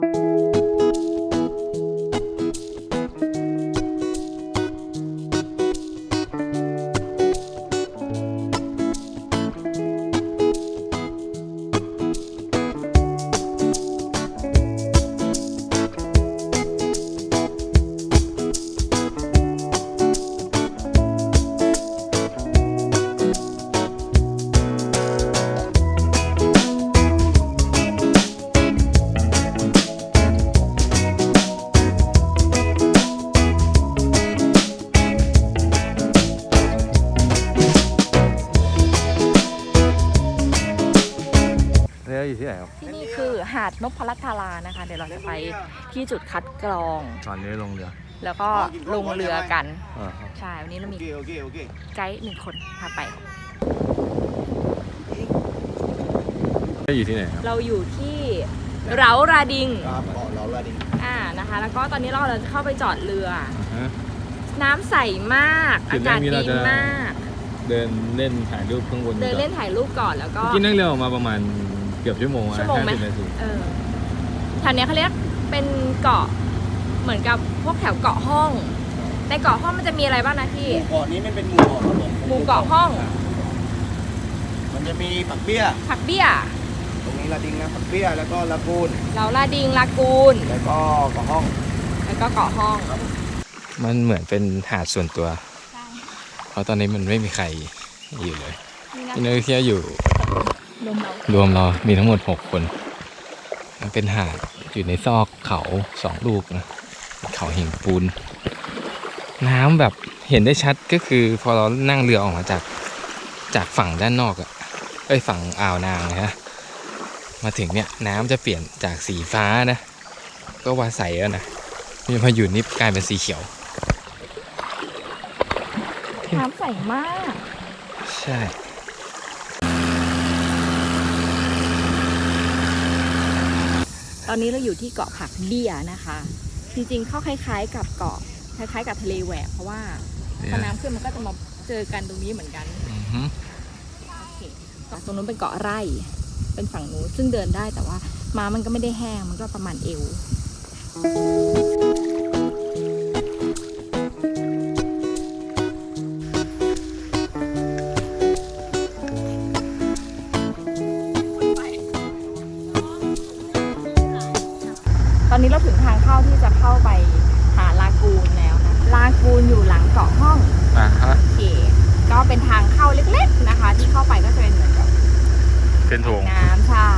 เที่จุดคัดกรอง ตอนนี้ลงเรือแล้วก็ลงเรือกัน อ่าครับใช่ วันนี้เรามีโอเคโอเคไกด์หนึ่งคนพาไปเรืออยู่ที่ไหนครับเราอยู่ที่เร้าราดิง ครับเกาะเราละดิอ่านะคะ แล้วก็ตอนนี้เราจะเข้าไปจอดเรือ อ่าฮะ น้ำใสมาก จุอาดแรกากศนี้เราดีจะ มาก เดินเล่นถ่ายรูปข้างบนเดินเล่นถ่ายรูปก่อนแล้วก็เมื่อกินนั่งเรือออกมาประมาณเกือบชั่วโมงอะชั่วโมงไหม ห้าสิบนาทีเออแถวเนี้ยเขาเรียก เป็นเกาะเหมือนกับพวกแถวเกาะห้อง ในเกาะห้องมันจะมีอะไรบ้างนะพี่ หมู่เกาะนี้มันเป็นหมู่เกาะครับผมหมู่เกาะห้อง มันจะมีปักเบี้ย ผักเบี้ย ตรงนี้ละดิงนะปักเบี้ยแล้วก็ละกูนเราลาดิงลากูน แล้วก็เกาะห้อง แล้วก็เกาะห้อง มันเหมือนเป็นหาดส่วนตัวเพราะตอนนี้มันไม่มีใครอยู่เลยที่นักท่องเที่ยวอยู่ลมเรารวมเรามีทั้งหมด 6 คน มันเป็นหาด อยู่ในซอกเขาสองลูกนะเขาหินปูน น้ำแบบเห็นได้ชัดก็คือพอเรานั่งเรือออกมาจากจากฝั่งด้านนอกอะเอ้ยฝั่งอ่าวนางนะฮะมาถึงเนี่ยน้ำจะเปลี่ยนจากสีฟ้านะ ก็ว่าใสแล้วนะมีพออยู่นี่กลายเป็นสีเขียว น้ำใสมาก ใช่ ตอนนี้เราอยู่ที่เกาะผักเบี้ยนะคะ จริงๆ เข้าคล้ายๆ กับเกาะคล้ายๆ กับทะเลแหวกเพราะว่าพอน้ำขึ้นมันก็จะมาเจอกันตรงนี้เหมือนกันอือฮึโอเคเกาะตรงนู้นเป็นเกาะไร่ เป็นฝั่งนู้นซึ่งเดินได้แต่ว่าม้ามันก็ไม่ได้แห้งมันก็ประมาณเอว เราถึงทางเข้าที่จะเข้าไปหาลากูนแล้วนะลากูนอยู่หลังเกาะห้องอ่าฮะโอเคก็เป็นทางเข้าเล็กๆนะคะ ที่เข้าไปก็จะเป็นเหมือนกับเป็นโถงน้ำใช่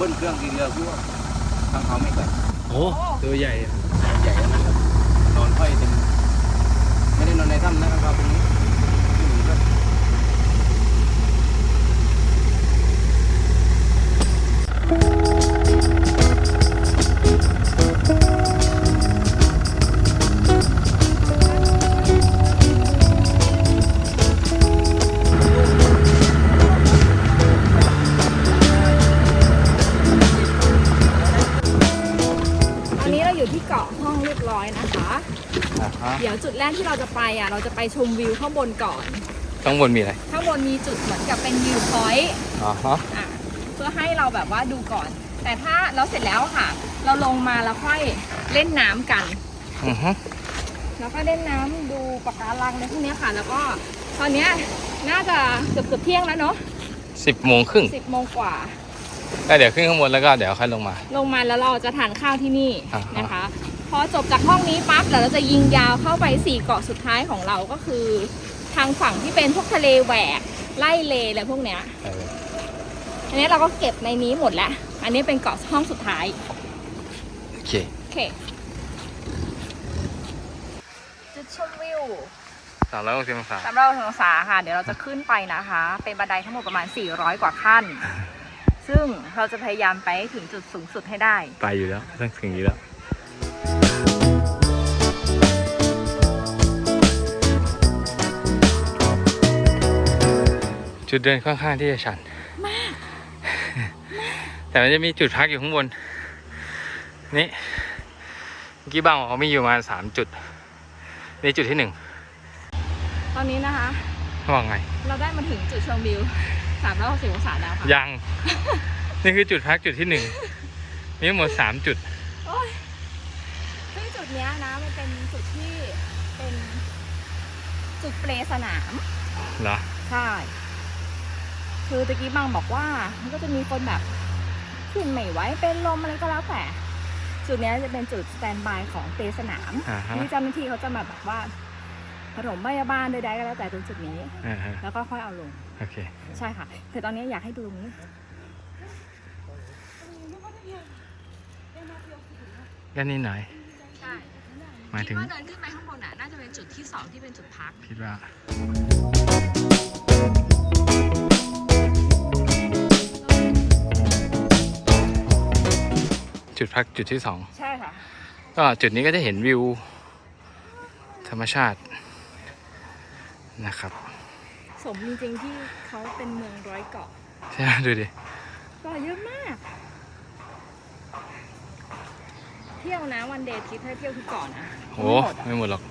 บิ้ลเครื่องดีเรือพี่ว่าค้างคาวไม่กัดโอ้ตัวใหญ่ใหญ่แล้วนะครับนอนไฟเต็มไม่ได้นอนในถ้ำนะครับเราตรงนี้ที่หนึ่งก็ฮ แรกที่เราจะไปอะ เราจะไปชมวิวข้างบนก่อน ข้างบนมีอะไรข้างบนมีจุดเหมือนกับเป็นวิวพอยต์อ๋อฮะอะเพื่อให้เราแบบว่าดูก่อน แต่ถ้าเราเสร็จแล้วค่ะ เราลงมาแล้วค่อยเล่นน้ำกัน อือฮึแล้วก็เล่นน้ำดูปะการังในพวกเนี้ยค่ะ แล้วก็ตอนเนี้ยน่าจะเกือบเกือบๆเที่ยงแล้วเนาะสิบโมงครึ่งสิบโมงกว่า แล้วเดี๋ยวขึ้นข้างบนแล้วก็เดี๋ยวค่อยลงมา ลงมาแล้วเราจะทานข้าวที่นี่อ่าฮะนะคะ พอจบจากห้องนี้ปั๊บเดี๋ยวเราจะยิงยาวเข้าไปสี่เกาะสุดท้ายของเราก็คือ ทางฝั่งที่เป็นพวกทะเลแหวกไล่เลอะไรพวกเนี้ยเอออันนี้เราก็เก็บในนี้หมดแล้ว อันนี้เป็นเกาะห้องสุดท้าย โอเค โอเค จุดชมวิวสามร้อยหกสิบองศาสำหรับองศาค่ะ เดี๋ยวเราจะขึ้นไปนะคะ เป็นบันไดทั้งหมดประมาณ 400 กว่าขั้น ซึ่งเราจะพยายามไปให้ถึงจุดสูงสุดให้ได้ ไปอยู่แล้วต้องถึงนี้แล้ว จุดเดินค่อนข้างที่จะชันแต่มันจะมีจุดพักอยู่ข้างบน นี่เมื่อกี้บางบอกเขามีอยู่ประมาณสามจุด นี่จุดที่หนึ่ง ตอนนี้นะคะเขาบอกไง เราได้มาถึงจุดชมวิว360องศาแล้วค่ะ ยัง นี่คือจุดพักจุดที่หนึ่ง มีทั้งหมดสามจุดโอ้ยซึ่งจุดเนี้ยนะมันเป็นจุดที่เป็นจุดเปลสนาม เหรอ ใช่ คือตะกี้บางบอกว่ามันก็จะมีคนแบบขึ้นไม่ไหวเป็นลมอะไรก็แล้วแต่ จุดเนี้ยจะเป็นจุดสแตนบายของเปลสนามอ่าฮะ ที่เจ้าหน้าที่เขาจะมาแบบว่าผสมพยาบาลใดๆก็แล้วแต่ตรงจุดนี้ อ่าฮะแล้วก็ค่อยเอาลง โอเค ใช่ค่ะแต่ตอนนี้อยากให้ดูตรงนี้ก็นี่หน่อย ใช่หมายถึงคิดว่าเดินขึ้นไปข้างบนน่ะน่าจะเป็นจุดที่สองที่เป็นจุดพัก คิดว่า จุดพักจุดที่สองใช่ค่ะ ก็จุดนี้ก็จะเห็นวิว ธรรมชาตินะครับ สมจริงๆที่เขาเป็นเมืองร้อยเกาะใช่ไหมดูดิเกาะเยอะมาก เที่ยวนะวันเดย์ทริปให้เที่ยวทุกเกาะนะโหไม่หมดหรอก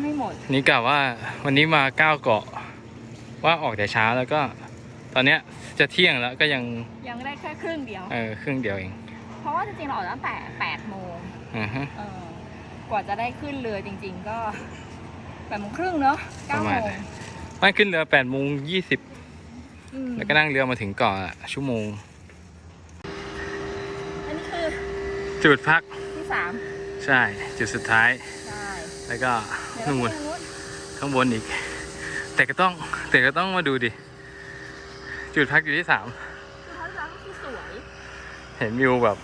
ไม่หมด นี่กะว่าวันนี้มาเก้าเกาะ ว่าออกแต่เช้าแล้วก็ ตอนเนี้ยจะเที่ยงแล้วก็ยังยังได้แค่ครึ่งเดียว เออครึ่งเดียวเอง เพราะว่าจริงๆเราออกตั้งแต่8โมงอ่าฮะ เออกว่าจะได้ขึ้นเรือจริง ๆ ก็แปดโมงครึ่งเนาะปเก้าระโมมาณงไม่ขึ้นเรือแปดโมงยี่สิบอืมแล้วก็นั่งเรือมาถึงเกาะอะชั่วโมง อันนี้คือจุดพักที่สามใช่ จุดสุดท้ายใช่แล้วก็เดี๋ยวนู่เรานไปทางนู้นข้างบนอีก แต่ก็ต้องแต่ก็ต้องมาดูดิ จุดพักอยู่ที่สาม คือเขาจะคือสวย เห็นวิวแบบ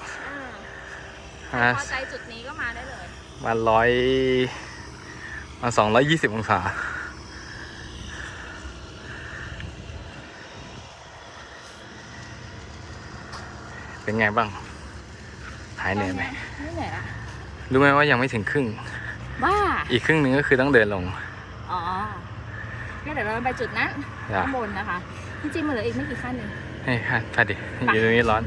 อ่าอ่าพอใจจุดนี้ก็มาได้เลยมาร้อยมาสองร้อยยี่สิบองศาเป็นไงบ้าง หายเหนื่อยไหมไม่เหนื่อยละรู้ไหมว่ายังไม่ถึงครึ่งบ้าอีกครึ่งหนึ่งก็คือต้องเดินลง อ๋องั้นเดี๋ยวเราไปจุดนั้นอย่าข้างบนนะคะ จริงๆมันเหลืออีกไม่กี่ขั้นเองให้ค่ะพาดิอยู่ตรงนี้ร้อน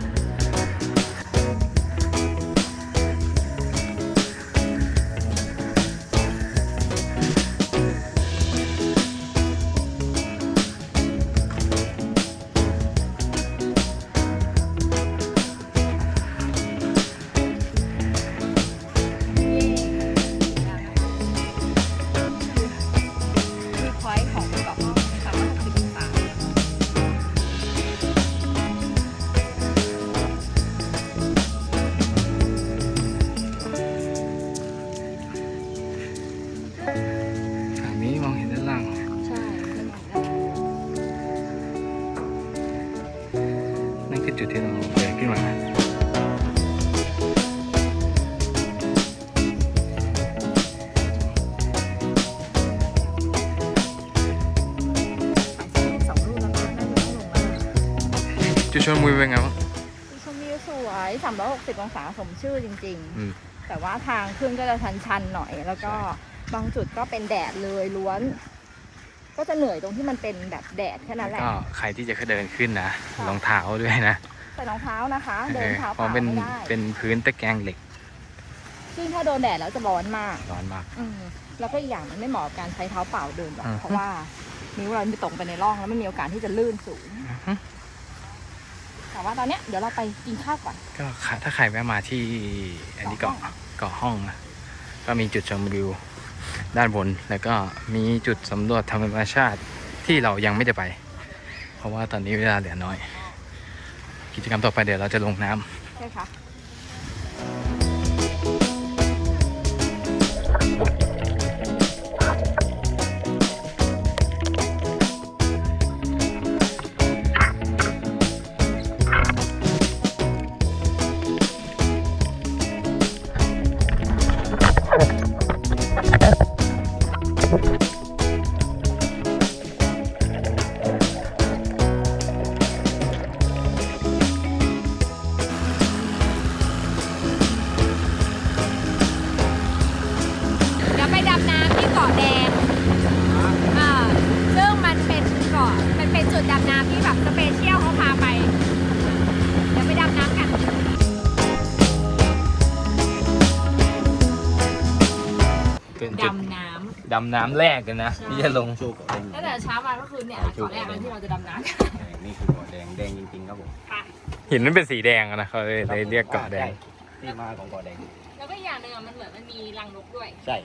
าจะต้องลงแล้วจุดชมวิวเป็นไงบ้างชมวิวสวย360 องศาสมชื่อจริงๆแต่ว่าทางขึ้นก็จะชันๆหน่อย แล้วก็บางจุดก็เป็นแดดเลยล้วน ก็จะเหนื่อยตรงที่มันเป็นแบบแดดแค่นั้นแหละก็ใครที่จะเดินขึ้นนะค่ะรองเท้าด้วยนะใส่รองเท้านะคะ เดินเท้าเพเปล่าราะเป็นไม่ได้เป็นพื้นตะแกรงเหล็ก ซึ่งถ้าโดนแดดแล้วจะร้อนมากร้อนมากอืมแล้วก็อีกอย่างมันไม่เหมาะกับการใช้เท้าเปล่าเดินหรอกอือฮึเพราะว่านิ้วเราไม่ตรงไปในร่องแล้วมันมีโอกาสที่จะลื่นสูงอือฮึแต่ว่าตอนเนี้ยเดี๋ยวเราไปกินข้าวก่อน ก็ค่ะถ้าใครแวะมาที่อันนี้เกาะเกาะห้องนะก็มีจุดชมวิว ด้านบนแล้วก็มีจุดสำรวจธรรมชาติที่เรายังไม่ได้ไป เพราะว่าตอนนี้เวลาเหลือน้อย กิจกรรมต่อไปเดี๋ยวเราจะลงน้ำใช่ค่ะ ดำน้ำแรกกันนะใช่ที่จะลง โชว์เกาะแดงำตั้งแต่เช้ามาก็คือเนี่ยเกาะแรกเลยที่เราจะดำน้ำกันนี่คือเกาะแดงแดงจริงๆครับผมค่ะหินมันเป็นสีแดงอะนะเขาเลยเลยเรียกเกาะแดง ใช่ที่มาของเกาะแดง แล้วก็อีกอย่างหนึ่งอะมันเหมือนมันมีรังนกด้วย ใช่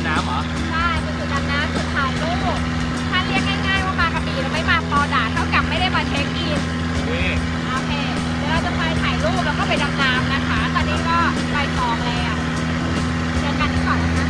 ำน้ำเหรอ ใช่เป็นจุดดำน้ำจุดถ่ายรูปถ้าเรียกง่ายๆว่ามากระบี่แล้วไม่มาปอดะเท่ากับไม่ได้มาเช็คอินนี่โอเค เดี๋ยวเราจะไปถ่ายรูปแล้วก็ไปดำน้ำนะคะ ตอนนี้ก็ไปสองแล้วเจอกันที่ก่อนนะคะ